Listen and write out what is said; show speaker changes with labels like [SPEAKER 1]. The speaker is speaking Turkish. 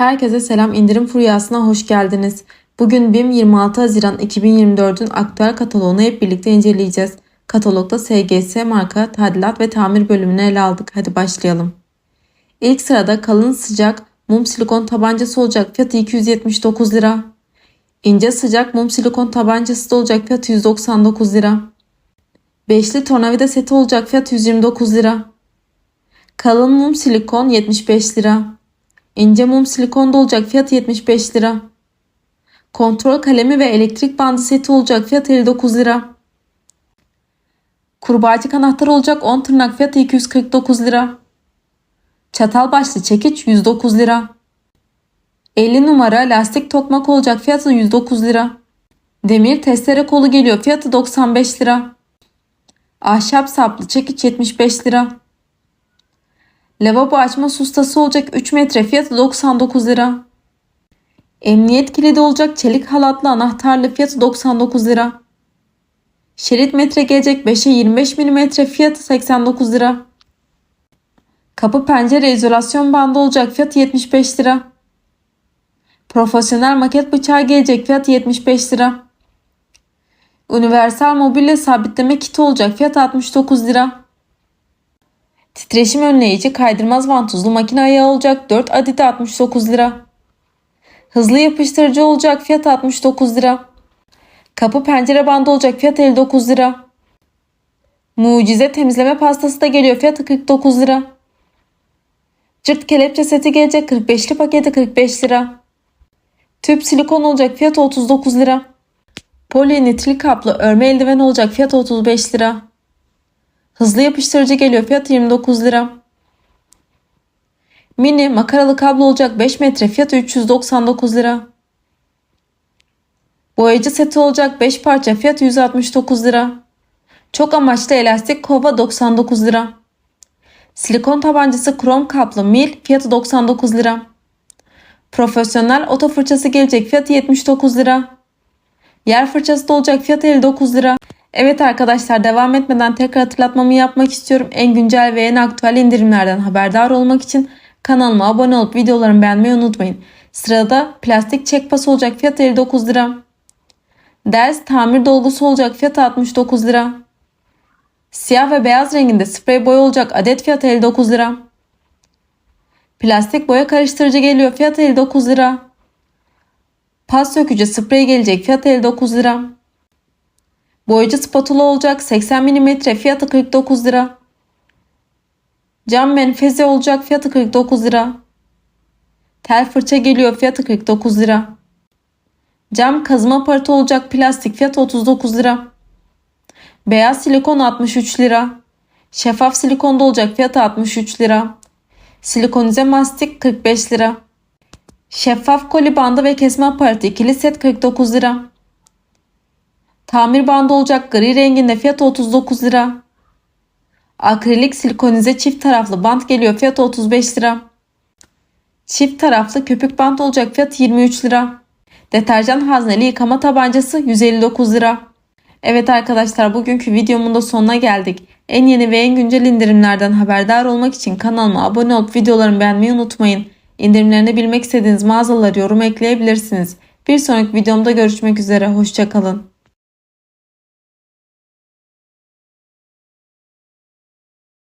[SPEAKER 1] Herkese selam indirim furyasına hoş geldiniz. Bugün BİM 26 Haziran 2024'ün aktüel kataloğunu hep birlikte inceleyeceğiz. Katalogda SGS marka tadilat ve tamir bölümünü ele aldık. Hadi başlayalım. İlk sırada kalın sıcak mum silikon tabancası olacak fiyatı 279 lira. İnce sıcak mum silikon tabancası da olacak fiyatı 199 lira. Beşli tornavida seti olacak fiyat 129 lira. Kalın mum silikon 75 lira. İnce mum silikonda olacak fiyat 75 lira. Kontrol kalemi ve elektrik bandı seti olacak fiyat 59 lira. Kurbağacık anahtar olacak 10 tırnak fiyatı 249 lira. Çatal başlı çekiç 109 lira. 50 numara lastik tokmak olacak fiyatı 109 lira. Demir testere kolu geliyor fiyatı 95 lira. Ahşap saplı çekiç 75 lira. Lavabo açma sustası olacak 3 metre fiyatı 99 lira. Emniyet kilidi olacak çelik halatlı anahtarlı fiyatı 99 lira. Şerit metre gelecek 5'e 25 mm fiyatı 89 lira. Kapı pencere izolasyon bandı olacak fiyatı 75 lira. Profesyonel maket bıçağı gelecek fiyatı 75 lira. Universal mobilya sabitleme kiti olacak fiyat 69 lira. Titreşim önleyici kaydırmaz vantuzlu makine ayağı olacak 4 adeti 69 lira. Hızlı yapıştırıcı olacak fiyat 69 lira. Kapı pencere bandı olacak fiyat 59 lira. Mucize temizleme pastası da geliyor fiyatı 49 lira. Cırt kelepçe seti gelecek 45'li paketi 45 lira. Tüp silikon olacak fiyatı 39 lira. Polinitril kaplı örme eldiven olacak fiyatı 35 lira. Hızlı yapıştırıcı geliyor fiyatı 29 lira. Mini makaralı kablo olacak 5 metre fiyatı 399 lira. Boyacı seti olacak 5 parça fiyatı 169 lira. Çok amaçlı elastik kova 99 lira. Silikon tabancası krom kaplı mil fiyatı 99 lira. Profesyonel oto fırçası gelecek fiyatı 79 lira. Yer fırçası da olacak fiyatı 59 lira. Evet arkadaşlar devam etmeden tekrar hatırlatmamı yapmak istiyorum. En güncel ve en aktüel indirimlerden haberdar olmak için kanalıma abone olup videolarımı beğenmeyi unutmayın. Sırada plastik çekpas olacak fiyat 59 lira. Ders tamir dolgusu olacak fiyat 69 lira. Siyah ve beyaz renginde sprey boya olacak adet fiyat 59 lira. Plastik boya karıştırıcı geliyor fiyat 59 lira. Pas sökücü sprey gelecek fiyat 59 lira. Boyacı spatula olacak 80 mm fiyatı 49 lira. Cam menfeze olacak fiyatı 49 lira. Tel fırça geliyor fiyatı 49 lira. Cam kazıma aparatı olacak plastik fiyatı 39 lira. Beyaz silikon 63 lira. Şeffaf silikonda olacak fiyatı 63 lira. Silikonize mastik 45 lira. Şeffaf koli bandı ve kesme aparatı ikili set 49 lira. Tamir bandı olacak gri renginde fiyatı 39 lira. Akrilik silikonize çift taraflı bant geliyor fiyatı 35 lira. Çift taraflı köpük bant olacak fiyatı 23 lira. Deterjan hazneli yıkama tabancası 159 lira. Evet arkadaşlar bugünkü videomun da sonuna geldik. En yeni ve en güncel indirimlerden haberdar olmak için kanalıma abone olup videolarımı beğenmeyi unutmayın. İndirimlerini bilmek istediğiniz mağazaları yorum ekleyebilirsiniz. Bir sonraki videomda görüşmek üzere. Hoşçakalın.